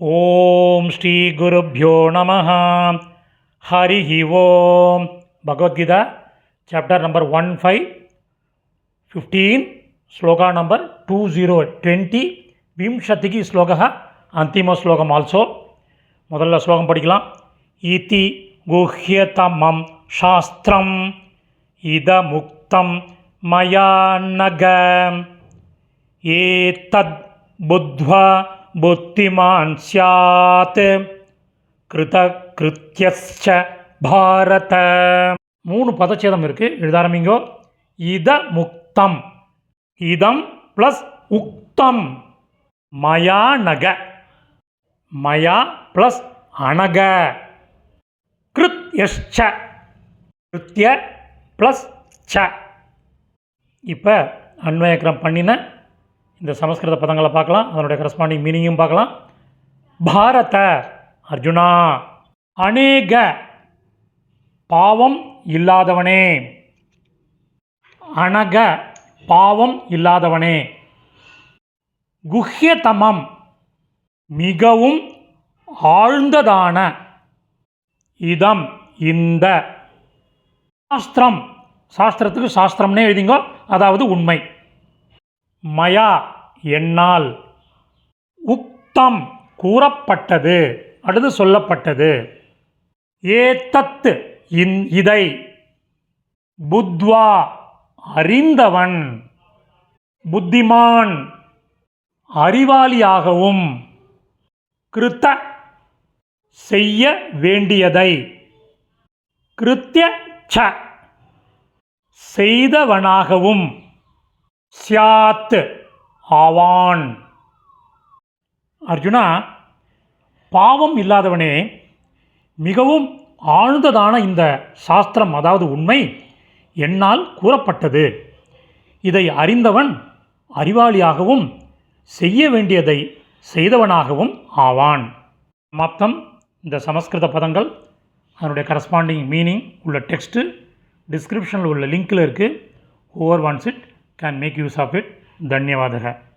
ஓம் ஸ்ரீ குருப்யோ நம Hari Om. Bhagavad Gita chapter number one five fifteen shloka number two zero twenty விம்சதிக்கு shloka அந்திம ஸ்லோகம் also முதல்ல ஸ்லோகம் படிக்கலாம். இதி குஹ்யதமம் சாஸ்திரம் இதமுக்தம் மயா நக ஏ தத் புத்வா புத்திமான் ஸ்யாத் கிருதகிருத்தியஸ்ச பாரத மூணு பதச்சேதம் இருக்குது எழுத ஆரம்பிங்கோ இத முக்தம் இதம் ப்ளஸ் உக்தம். மயா நக மயா ப்ளஸ் அணக கிருத் எஸ்ச கிருத்திய ப்ளஸ் ச. இப்போ அன்வயக்கிரம் பண்ணின இந்த சமஸ்கிருத பதங்களை பார்க்கலாம். அதனுடைய கரஸ்பாண்டிங் மீனிங்கும் பார்க்கலாம். பாரத அர்ஜுனா அநேக பாவம் இல்லாதவனே. அனக பாவம் இல்லாதவனே. குஹ்யதமம் மிகவும் ஆழ்ந்ததான இதம் இந்த சாஸ்திரம். சாஸ்திரத்துக்கு சாஸ்திரம்னே எழுதிங்கோ அதாவது உண்மை. மயா என்னால். உக்தம் கூறப்பட்டது. அடுத்து சொல்லப்பட்டது. ஏத்தத்து இன் இதை. புத்வா அறிந்தவன். புத்திமான் அறிவாளியாகவும். கிருத்த செய்ய வேண்டியதை. கிருத்திய செய்தவனாகவும். சியாத் ஆவான். அர்ஜுனா பாவம் இல்லாதவனே மிகவும் ஆழ்ந்ததான இந்த சாஸ்திரம் அதாவது உண்மை என்னால் கூறப்பட்டது. இதை அறிந்தவன் அறிவாளியாகவும் செய்ய வேண்டியதை செய்தவனாகவும் ஆவான். மொத்தம் இந்த சமஸ்கிருத பதங்கள் அதனுடைய கரஸ்பாண்டிங் மீனிங் உள்ள டெக்ஸ்ட்டு டிஸ்கிரிப்ஷனில் உள்ள லிங்கில் இருக்குது over once it can make use of it धन्यवाद है